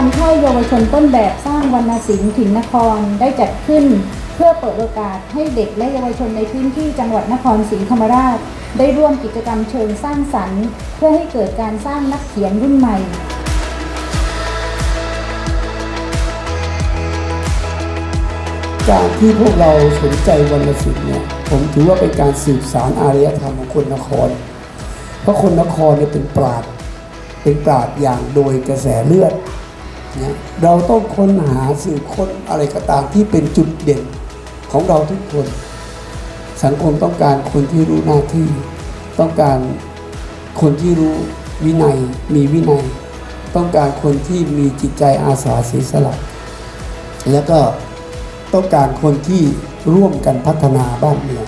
างค่ายเยาวชนต้นแบบสร้างวรรณศิลป์ถิ่นนครได้จัดขึ้น เพื่อเปิดโอกาสให้เด็กและเยาวชนในพื้นที่จังหวัดนครศรีธรรมราช ได้ร่วมกิจกรรมเชิงสร้างสรรค์ เพื่อให้เกิดการสร้างนักเขียนรุ่นใหม่การที่พวกเราสนใจวรรณศิลป์เนี่ยผมถือว่าเป็นการสืบสารอารยธรรมของคนนคร เพราะคนนครเนี่ยเป็นปราดเป็นปราดอย่างโดยกระแสเลือด นะเราต้องค้นหาสืบค้นอะไรก็ตามที่เป็นจุดเด่นของเราทุกคน สังคมต้องการคนที่รู้หน้าที่ ต้องการคนที่รู้วินัย มีวินัย ต้องการคนที่มีจิตใจอาสาเสียสละแล้วก็ต้องการคนที่ร่วมกันพัฒนาบ้านเมือง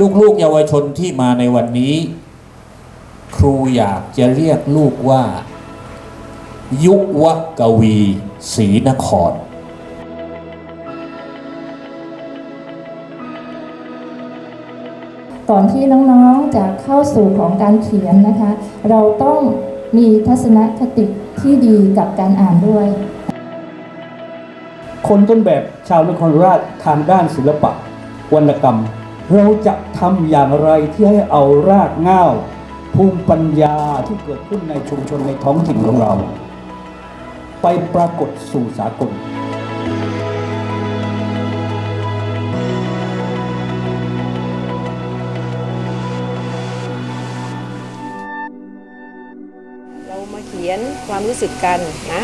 ลูกๆเยาวชนที่มาในวันนี้ ครูอยากจะเรียกลูกว่า ยุวกวีศรีนครก่อนที่น้องๆจะเข้าสู่ของการเขียนนะคะ เราต้องมีทัศนคติที่ดีกับการอ่านด้วย คนต้นแบบชาวนครราชทางด้านศิลปะ วรรณกรรม เราจะทำอย่างไรที่ให้เอารากเง้าภูมิปัญญาที่เกิดขึ้นในชุมชนในท้องถิ่นของเรา ไปปรากฏสู่สากลเรามาเขียนความรู้สึกกันนะ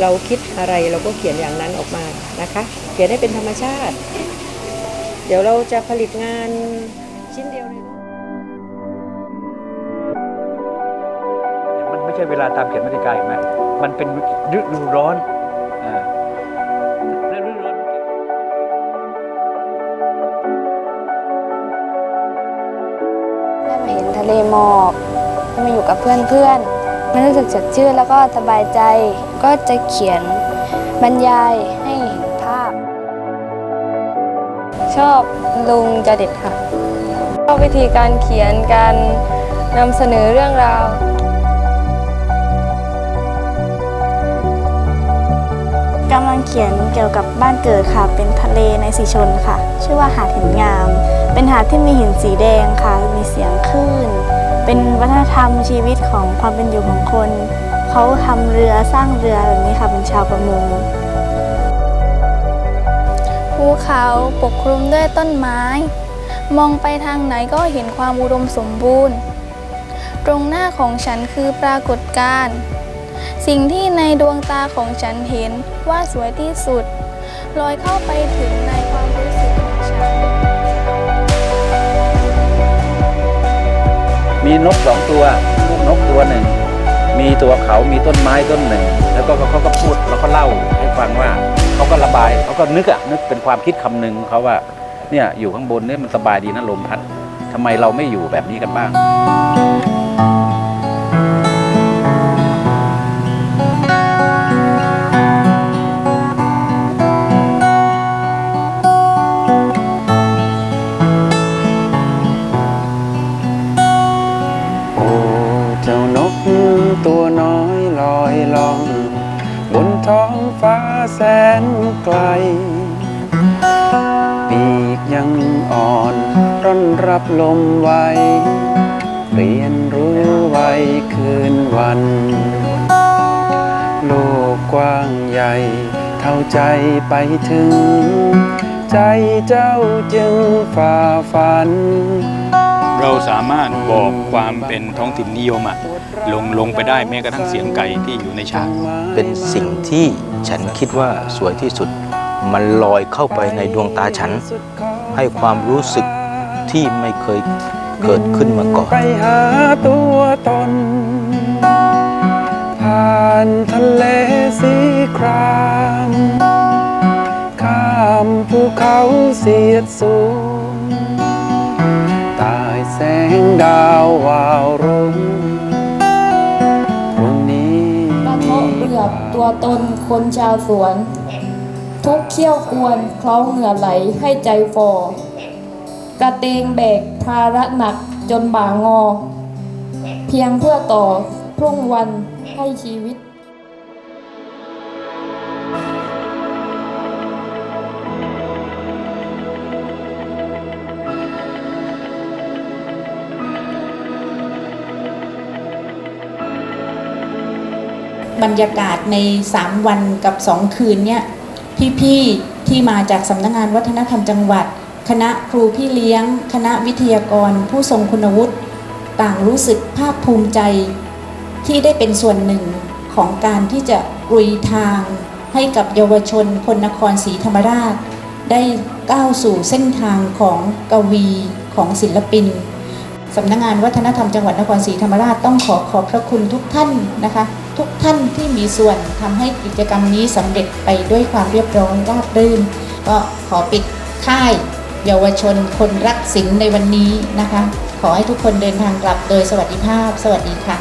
เราคิดอะไรเราก็เขียนอย่างนั้นออกมานะคะ เขียนให้เป็นธรรมชาติ เดี๋ยวเราจะผลิตงานชิ้นเดียวในโลกมันไม่ใช่เวลาตามเขียนมาตริกาเห็นไหมมันเป็นฤดูร้อนอ่าแล้วฤดูร้อนมันเก่งได้มาเห็นทะเลหมอกได้มาอยู่กับเพื่อนๆมันรู้สึกสดชื่นแล้วก็สบายใจ ก็จะเขียนบรรยายใชอบลุงจเด็ดค่ะ ชอบวิธีการเขียนการนำเสนอเรื่องราวกำลังเขียนเกี่ยวกับบ้านเกิดค่ะ เป็นทะเลในสีชนค่ะ ชื่อว่าหาดหินงาม เป็นหาดที่มีหินสีแดงค่ะ มีเสียงคลื่น เป็นวัฒนธรรมชีวิตของความเป็นอยู่ของคน เขาทำเรือสร้างเรือแบบนี้ค่ะ เป็นชาวประมง ภูเขาปกคลุมด้วยต้นไม้ มองไปทางไหนก็เห็นความอุดมสมบูรณ์ ตรงหน้าของฉันคือปรากฏการณ์สิ่งที่ในดวงตาของฉันเห็นว่าสวยที่สุด ลอยเข้าไปถึงในความรู้สึกของฉัน มีนกสองตัวนกตัวหนึ่ง มีตัวเขามีต้นไม้ต้นหนึ่ง แล้วก็เขาก็พูดแล้วก็เล่าให้ฟังว่าเขาก็ระบายเขาก็นึกอะนึกเป็นความคิดคำหนึ่งเขาว่าเนี่ยอยู่ข้างบนเนี่ยมันสบายดีนะลมพัดทำไมเราไม่อยู่แบบนี้กันบ้าง ฟ้าแสนไกล ปีกยังอ่อนร่อนรับลมไวเรียนรู้ไวคืนวัน โลกกว้างใหญ่ เท่าใจไปถึง ใจเจ้าจึงฝ่าฟัน เราสามารถบอกความเป็นท้องถิ่นนิยมอะลงลงไปได้แม้กระทั่งเสียงไก่ที่อยู่ในฉาก เป็นสิ่งที่ฉันคิดว่าสวยที่สุด มันลอยเข้าไปในดวงตาฉัน ให้ความรู้สึกที่ไม่เคยเกิดขึ้นมาก่อน ไปหาตัวตน ผ่านทะเลสีคราม ข้ามภูเขาเสียดสูงใตาย แสงดาววาวรุ่งพรุ่งนี้กระเทาะเปลือกตัวตนคนชาวสวนททุกเขี้ยวกวนเคล้าเหงื่อไหลให้ใจฟอกระเตงแบกภาระหนักจนบ่างอ เพียงเพื่อต่อพรุ่งวันให้ชีวิต บรรยากาศใน 3 วันกับ 2 คืนเนี่ยพี่ๆที่มาจากสำนักงานวัฒนธรรมจังหวัด คณะครูพี่เลี้ยง คณะวิทยากร ผู้ทรงคุณวุฒิต่างรู้สึกภาคภูมิใจ ที่ได้เป็นส่วนหนึ่งของการที่จะรุยทาง ให้กับเยาวชนคนนครศรีธรรมราช ได้ก้าวสู่เส้นทางของกวีของศิลปินสำนักงานวัฒนธรรมจังหวัดนครศรีธรรมราชต้องขอขอบพระคุณทุกท่านนะคะ ทุกท่านที่มีส่วนทำให้กิจกรรมนี้สำเร็จไปด้วยความเรียบร้อยราบรื่น ก็ขอปิดค่ายเยาวชนคนรักศิลป์ในวันนี้นะคะ ขอให้ทุกคนเดินทางกลับโดยสวัสดิภาพ สวัสดีค่ะ